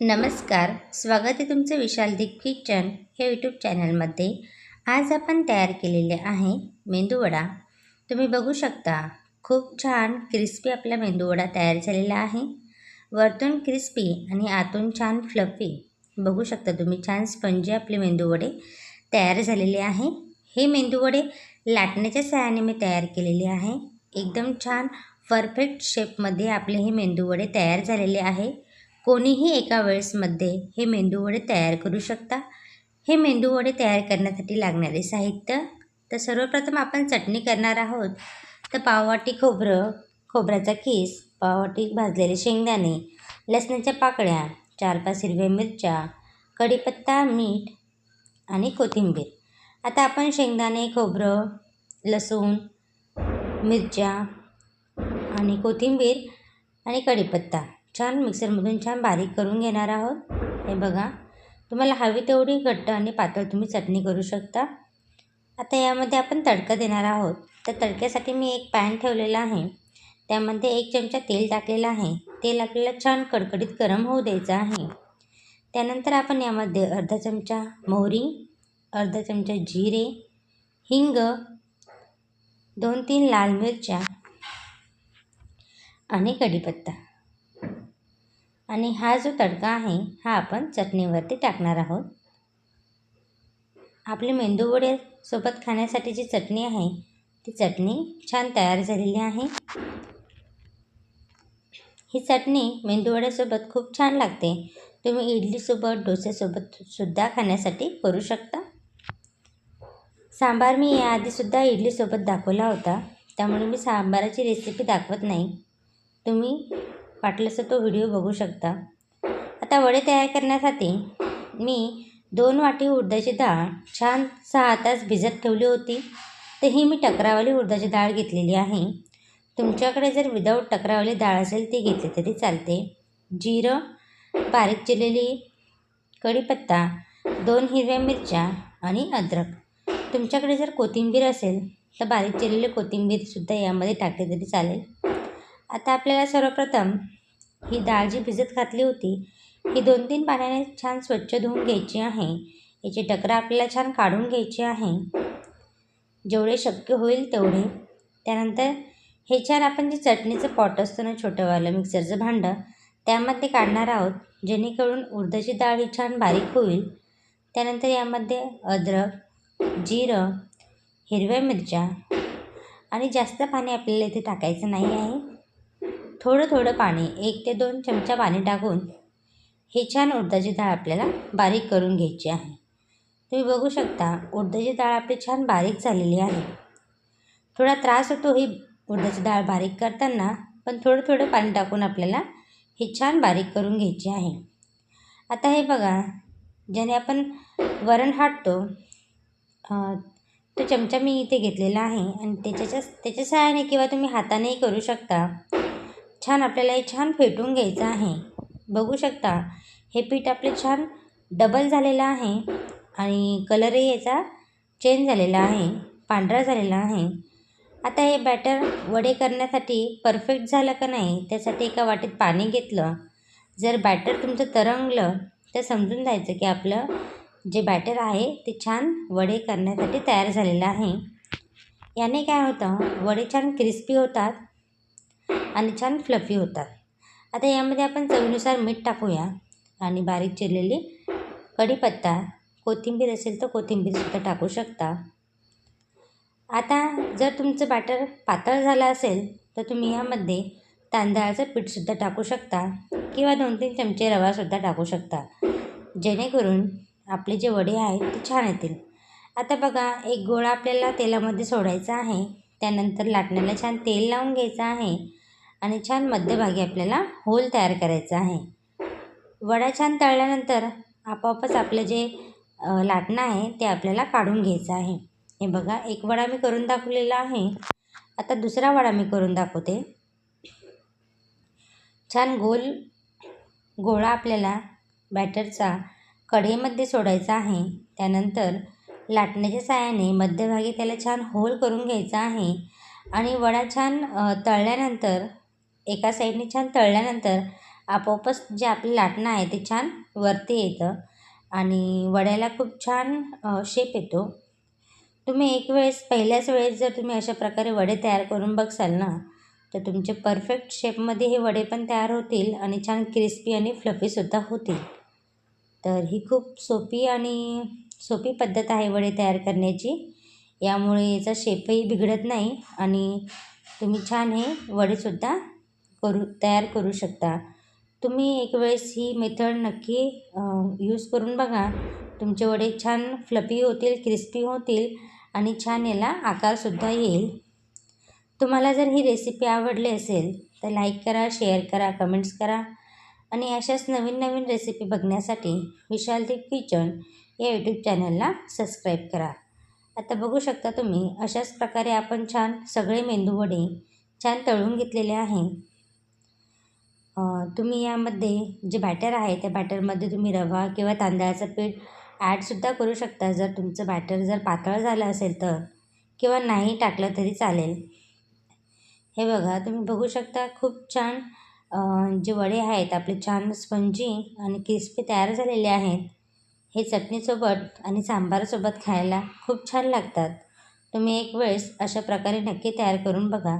नमस्कार स्वागत आहे तुमचं विशाल दीप किचन हे यूट्यूब चॅनलमध्ये आज आपण तयार केलेले आहे मेंदूवडा तुम्ही बघू शकता खूप छान क्रिस्पी आपला मेंदूवडा तयार झालेला आहे. वरतून क्रिस्पी आणि आतून छान फ्लफी बघू शकता तुम्ही छान स्पंजी आपले मेंदूवडे तयार झालेले आहे. हे मेंदूवडे लाटण्याच्या सहाय्याने मी तयार केलेले आहे. एकदम छान परफेक्ट शेपमध्ये आपले हे मेंदूवडे तयार झालेले आहे. कोणीही एका वेळेसमध्ये हे मेंदूवडे तयार करू शकता. हे मेंदूवडे तयार करण्यासाठी लागणारे साहित्य. तर सर्वप्रथम आपण चटणी करणार आहोत. तर पाववाटी खोबरं खोबऱ्याचा खीस पाववाटी भाजलेले शेंगदाणे लसणाच्या पाकळ्या चार पाच हिरव्या मिरच्या कढीपत्ता मीठ आणि कोथिंबीर. आता आपण शेंगदाणे खोबरं लसूण मिरच्या आणि कोथिंबीर आणि कढीपत्ता छान मिक्सरमधून छान बारीक करून घेणार आहोत. हे बघा तुम्हाला हवी तेवढी घट्ट आणि पातळ तुम्ही चटणी करू शकता. आता यामध्ये आपण तडका देणार आहोत. तर तडक्यासाठी मी एक पॅन ठेवलेला आहे. त्यामध्ये एक चमचा तेल टाकलेलं आहे. तेल आपल्याला छान कडकडीत गरम होऊ द्यायचं आहे. त्यानंतर आपण यामध्ये अर्धा चमचा मोहरी अर्धा चमचा जिरे हिंग दोन तीन लाल मिरच्या आणि कढीपत्ता. आणि हा जो तडका आहे हा आपण चटणीवरती टाकणार आहोत. आपली मेंदूवडे सोबत खाण्यासाठी जी चटणी आहे ती चटणी छान तयार झालेली आहे. ही चटणी मेंदूवड्यासोबत खूप छान लागते. तुम्ही इडलीसोबत डोस्यासोबत सुद्धा खाण्यासाठी करू शकता. सांबार मी याआधीसुद्धा इडलीसोबत दाखवला होता. त्यामुळे मी सांबाराची रेसिपी दाखवत नाही. तुम्ही वाटलंच तो व्हिडिओ बघू शकता. आता वडे तयार करण्यासाठी मी दोन वाटी उडदाची डाळ छान सहा तास भिजत ठेवली होती. तर ही मी टकरावाली उडदाची डाळ घेतलेली आहे. तुमच्याकडे जर विदाऊट टकरावाली डाळ असेल ती घेतली तरी चालते. जिरं बारीक चिरलेली कढीपत्ता दोन हिरव्या मिरच्या आणि अद्रक. तुमच्याकडे जर कोथिंबीर असेल तर बारीक चिरलेली कोथिंबीरसुद्धा यामध्ये टाकली तरी चालेल. आता आपल्याला सर्वप्रथम ही डाळ जी भिजत घातली होती ही दोन तीन पाण्याने छान स्वच्छ धुवून घ्यायची आहे. याची टकरा आपल्याला छान काढून घ्यायची आहे. जेवढे शक्य होईल तेवढे. त्यानंतर हे छान आपण जे चटणीचं पॉट असतं ना छोटंवालं मिक्सरचं भांडं त्यामध्ये काढणार आहोत. जेणेकरून उडदाची डाळ ही छान बारीक होईल. त्यानंतर यामध्ये अद्रक जिरं हिरव्या मिरच्या आणि जास्त पाणी आपल्याला इथे टाकायचं नाही आहे. थोडं थोडं पाणी एक ते दोन चमचा पाणी टाकून हे छान उडदाची डाळ आपल्याला बारीक करून घ्यायची आहे. तुम्ही बघू शकता उडदाची डाळ आपली छान बारीक झालेली आहे. थोडा त्रास होतो ही उडदाची डाळ बारीक करताना पण थोडं थोडं पाणी टाकून आपल्याला हे छान बारीक करून घ्यायची आहे. आता हे बघा ज्याने आपण वरण हाटतो तो चमचा मी इथे घेतलेला आहे आणि त्याच्याच्या त्याच्या सहाय्याने किंवा तुम्ही हातानेही करू शकता. छान आपल्याला हे छान फेटून घ्यायचं आहे. बघू शकता हे पीठ आपले छान डबल झालेलं आहे आणि कलरही याचा चेंज झालेला आहे पांढरा झालेला आहे. आता हे बॅटर वडे करण्यासाठी परफेक्ट झालं का नाही त्यासाठी एका वाटीत पाणी घेतलं. जर बॅटर तुमचं तरंगलं तर समजून जायचं की आपलं जे बॅटर आहे ते छान वडे करण्यासाठी तयार झालेलं आहे. याने काय होतं वडे छान क्रिस्पी होतात. आणि छान फ्लफी होतात. आता यामध्ये आपण चवीनुसार मीठ टाकूया आणि बारीक चिरलेली कढीपत्ता कोथिंबीर असेल तर कोथिंबीरसुद्धा टाकू शकता. आता जर तुमचं बॅटर पातळ झालं असेल तर तुम्ही यामध्ये तांदळाचं पीठसुद्धा टाकू शकता किंवा दोन तीन चमचे रवासुद्धा टाकू शकता. जेणेकरून आपले जे वडे आहेत ते छान येतील. आता बघा एक गोळा आपल्याला तेलामध्ये सोडायचा आहे. त्यानंतर लाटण्याला छान तेल लावून घ्यायचं आहे. आणि छान मध्यभागी आपल्याला होल तयार करायचा आहे. वडा छान तळल्यानंतर आपोआपच आपलं जे लाटणं आहे ते आपल्याला काढून घ्यायचं आहे. हे बघा एक वडा मी करून दाखवलेला आहे. आता दुसरा वडा मी करून दाखवते. छान गोल गोळा आपल्याला बॅटरचा कढईमध्ये सोडायचा आहे. त्यानंतर लाटण्याच्या साहाय्याने मध्यभागी त्याला छान होल करून घ्यायचा आहे. आणि वडा छान तळल्यानंतर एका साईडने छान तळल्यानंतर आपोआपच जे आपलं लाटणं आहे ते छान वरती येतं आणि वड्याला खूप छान शेप येतो. तुम्ही एक वेळेस पहिल्याच वेळेस जर तुम्ही अशा प्रकारे वडे तयार करून बघसाल ना तर तुमचे परफेक्ट शेपमध्ये हे वडे पण तयार होतील आणि छान क्रिस्पी आणि फ्लफीसुद्धा होतील. तर ही खूप सोपी आणि सोपी पद्धत आहे वडे तयार करण्याची. यामुळे याचा शेपही बिघडत नाही आणि तुम्ही छान हे वडेसुद्धा करू तयार करू शकता. तुम्ही एक वेळेस ही मेथड नक्की यूज करून बघा. तुमचे वडे छान फ्लफी होतील क्रिस्पी होतील आणि छान याला आकारसुद्धा येईल. तुम्हाला जर ही रेसिपी आवडली असेल तर लाईक करा शेअर करा कमेंट्स करा. आणि अशाच नवीन नवीन रेसिपी बघण्यासाठी विशालदीप किचन या यूट्यूब चॅनलला सबस्क्राईब करा. आता बघू शकता तुम्ही अशाच प्रकारे आपण छान सगळे मेंदूवडे छान तळून घेतलेले आहे. तुम्ही यामध्ये जे बॅटर आहे त्या बॅटरमध्ये तुम्ही रवा किंवा तांदळाचं पीठ ॲडसुद्धा करू शकता. जर तुमचं बॅटर जर पातळ झालं असेल तर किंवा नाही टाकलं तरी चालेल. हे बघा तुम्ही बघू शकता खूप छान जे वडे आहेत आपले छान स्पंजी आणि क्रिस्पी तयार झालेले आहेत. हे चटणीसोबत आणि सांबारसोबत खायला खूप छान लागतात. तुम्ही एक वेळेस अशा प्रकारे नक्की तयार करून बघा.